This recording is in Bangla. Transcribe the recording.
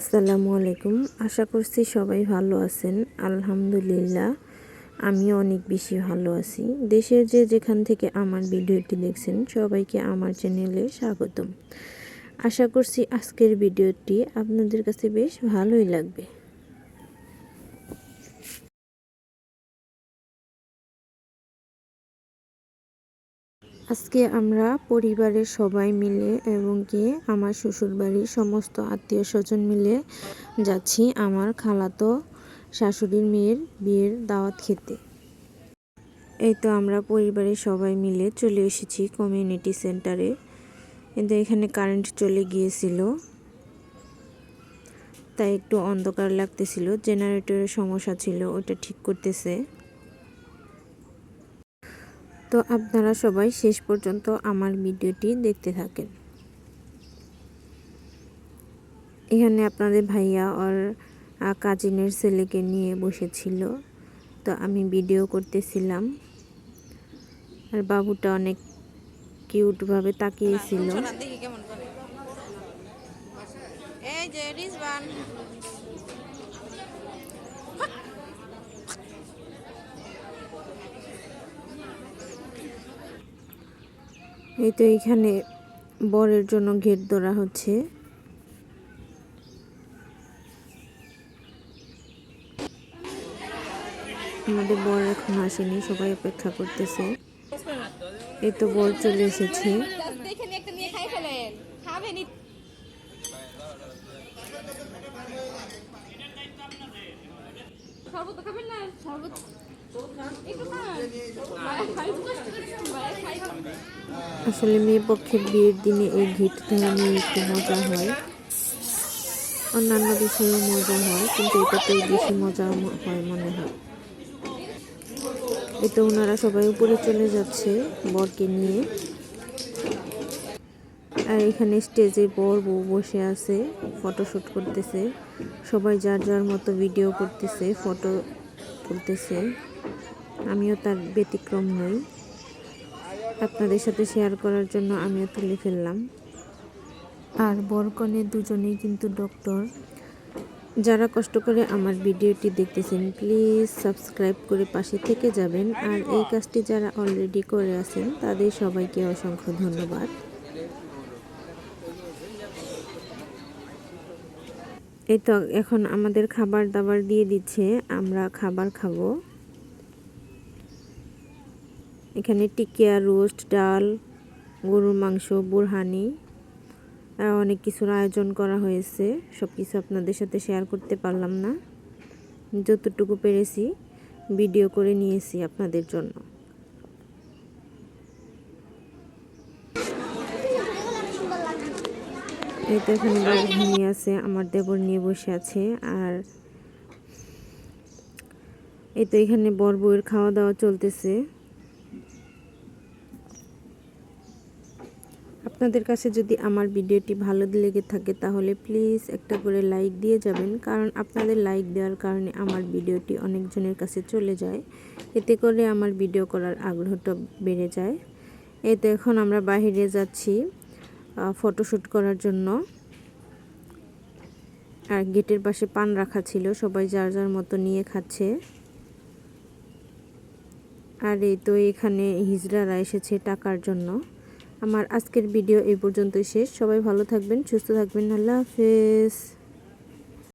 আসসালামু আলাইকুম। আশা করছি সবাই ভালো আছেন। আলহামদুলিল্লাহ আমি অনেক বেশি ভালো আছি। দেশের যে যেখান থেকে আমার ভিডিওটি দেখছেন, সবাইকে আমার চ্যানেলে স্বাগতম। আশা করছি আজকের ভিডিওটি আপনাদের কাছে বেশ ভালোই লাগবে। আজকে আমরা পরিবারের সবাই মিলে এবং কি আমার শ্বশুরবাড়ির সমস্ত আত্মীয় স্বজন মিলে যাচ্ছি আমার খালাতো শাশুড়ির মেয়ের বিয়ের দাওয়াত খেতে। এই তো আমরা পরিবারের সবাই মিলে চলে এসেছি কমিউনিটি সেন্টারে কিন্তু এখানে কারেন্ট চলে গিয়েছিল। তাই একটু অন্ধকার লাগতেছিল। জেনারেটরের সমস্যা ছিল, ওটা ঠিক করতেছে। তো আপনারা সবাই শেষ পর্যন্ত আমার ভিডিওটি দেখতে থাকেন। এখানে আপনাদের ভাইয়া ওর কাজিনের ছেলেকে নিয়ে বসেছিল। তো আমি ভিডিও করতেছিলাম। আর বাবুটা অনেক কিউটভাবে তাকিয়েছিল। এই যে রিজবান এই তো এখানে বরের জন্য ঘেট ধরা হচ্ছে। আমাদের বর এখন আসেনি, সবাই অপেক্ষা করতেছে। এই তো বর চলে এসেছে। ফেলেন খাবেন না? শরবত একটু খান আসলে মেয়ে পক্ষের বিয়ের দিনে এই ঘিট ধরা নিয়ে একটু মজা হয়। অন্যান্য বিষয়েও মজা হয়, কিন্তু এটাতেই বেশি মজা হয় মনে হয়। এই তো ওনারা সবাই উপরে চলে যাচ্ছে বরকে নিয়ে। আর এখানে স্টেজে বর বউ বসে আছে ফটোশ্যুট করতেছে। সবাই যার যার মতো ভিডিও করতেছে, ফটো তুলতেছে। আমিও তার ব্যতিক্রম নই। আপনাদের সাথে শেয়ার করার জন্য আমিও তুলে ফেললাম। আর বরকনে দুজনেই কিন্তু ডক্টর যারা কষ্ট করে আমার ভিডিওটি দেখতেছেন প্লিজ সাবস্ক্রাইব করে পাশে থেকে যাবেন। আর এই কাজটি যারা অলরেডি করে আছেন, তাদের সবাইকে অসংখ্য ধন্যবাদ। এই তো, এখন আমাদের খাবার দাবার দিয়ে দিচ্ছে। আমরা খাবার খাব। এখানে টিকিয়া রোস্ট, ডাল, গরুর মাংস, বুরহানি অনেক কিছুর আয়োজন করা হয়েছে। সব কিছু আপনাদের সাথে শেয়ার করতে পারলাম না। যতটুকু পেরেছি ভিডিও করে নিয়েছি আপনাদের জন্য। এই তো এখানে বাবু ঘুমিয়ে আছে, আমার দেবর নিয়ে বসে আছে, আর এই তো এখানে বর বউয়ের খাওয়া দাওয়া চলতেছে। আপনাদের কাছে যদি আমার ভিডিওটি ভালো লেগে থাকে তাহলে প্লিজ একটা করে লাইক দিয়ে যাবেন। কারণ আপনাদের লাইক দেওয়ার কারণে আমার ভিডিওটি অনেকজনের কাছে চলে যায়। এতে করে আমার ভিডিও করার আগ্রহটা বেড়ে যায়। এই তো এখন আমরা বাহিরে যাচ্ছি ফটোশ্যুট করার জন্য। আর গেটের পাশে পান রাখা ছিল, সবাই যার যার মতো নিয়ে খাচ্ছে। আর এই তো এখানে হিজড়ারা এসেছে টাকার জন্য। আমার আজকের ভিডিও এই পর্যন্তই শেষ। সবাই ভালো থাকবেন সুস্থ থাকবেন। আল্লাহ হাফেজ।